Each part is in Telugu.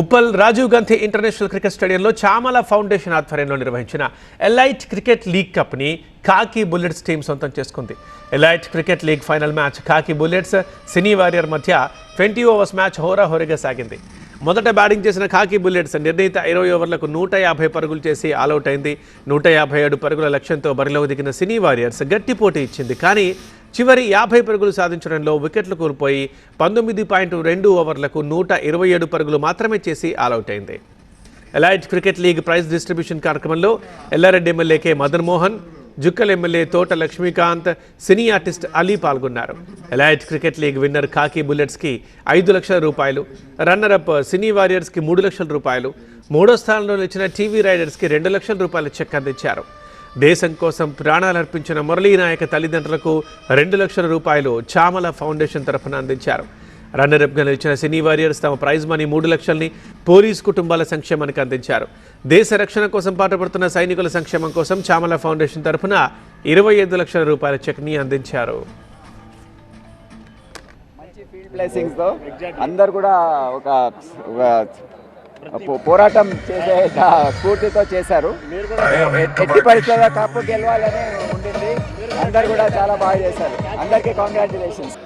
ఉప్పల్ రాజీవ్ గాంధీ ఇంటర్నేషనల్ క్రికెట్ స్టేడియంలో చామల ఫౌండేషన్ ఆధ్వర్యంలో నిర్వహించిన ఎలైట్ క్రికెట్ లీగ్ కప్ని కాకి బుల్లెట్స్ టీం సొంతం చేసుకుంది. Elite cricket league final match కాకి బుల్లెట్స్ సినీ వారియర్ మధ్య ట్వంటీ ఓవర్స్ మ్యాచ్ హోరాహోరీగా సాగింది. మొదట బ్యాటింగ్ చేసిన కాకి బుల్లెట్స్ నిర్ణీత ఇరవై ఓవర్లకు నూట యాభై పరుగులు చేసి ఆలౌట్ అయింది. నూట యాభై ఏడు పరుగుల లక్ష్యంతో బరిలోకి దిగిన సినీ వారియర్స్ గట్టి పోటీ ఇచ్చింది. కానీ చివరి యాభై పరుగులు సాధించడంలో వికెట్లు కోల్పోయి పంతొమ్మిది పాయింట్ రెండు ఓవర్లకు నూట ఇరవై ఏడు పరుగులు మాత్రమే చేసి ఆలౌట్ అయింది. Elite cricket league prize distribution కార్యక్రమంలో Yellareddy MLA K. Madan Mohan Jukkal MLA Thota Lakshmikanth cine artist Ali పాల్గొన్నారు. ఎలైట్ క్రికెట్ లీగ్ విన్నర్ కాకి బుల్లెట్స్కి ఐదు లక్షల రూపాయలు రన్నర్ అప్ సినీ వారియర్స్కి మూడు లక్షల రూపాయలు మూడో స్థానంలో నిలిచిన టీవీ రైడర్స్కి రెండు లక్షల రూపాయల చెక్ అందించారు. దేశం కోసం ప్రాణాలు అర్పించిన మురళీ నాయక తల్లిదండ్రులకు రెండు లక్షల రూపాయలు చామల ఫౌండేషన్ తరఫున అందించారు. రన్నరప్గా నిలిచిన సినీ వారియర్స్ తమ ప్రైజ్ మనీ మూడు లక్షల్ని పోలీస్ కుటుంబాల సంక్షేమానికి అందించారు. దేశ రక్షణ కోసం పాటుపడుతున్న సైనికుల సంక్షేమం కోసం చామల ఫౌండేషన్ తరఫున ఇరవై ఐదు లక్షల రూపాయల చెక్ని అందించారు. మంచి ఫీల్డ్ అందరు కూడా ఒక పోరాటం చేసే స్ఫూర్తితో చేశారు. ఎట్టి పరిస్థితుల్లో కప్పు గెలవాలని ఉండింది. అందరు కూడా చాలా బాగా చేశారు. అందరికీ కాంగ్రాచులేషన్స్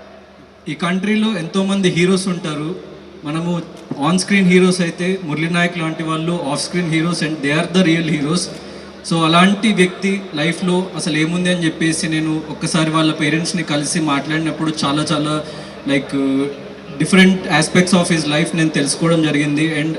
ఈ కంట్రీలో ఎంతోమంది హీరోస్ ఉంటారు. మనము ఆన్ స్క్రీన్ హీరోస్ అయితే మురళీ నాయక్ లాంటి వాళ్ళు off screen heroes and they are the real heroes so అలాంటి వ్యక్తి లైఫ్లో అసలు ఏముంది అని చెప్పేసి నేను ఒక్కసారి వాళ్ళ పేరెంట్స్ని కలిసి మాట్లాడినప్పుడు చాలా చాలా like different aspects of his life నేను తెలుసుకోవడం జరిగింది. అండ్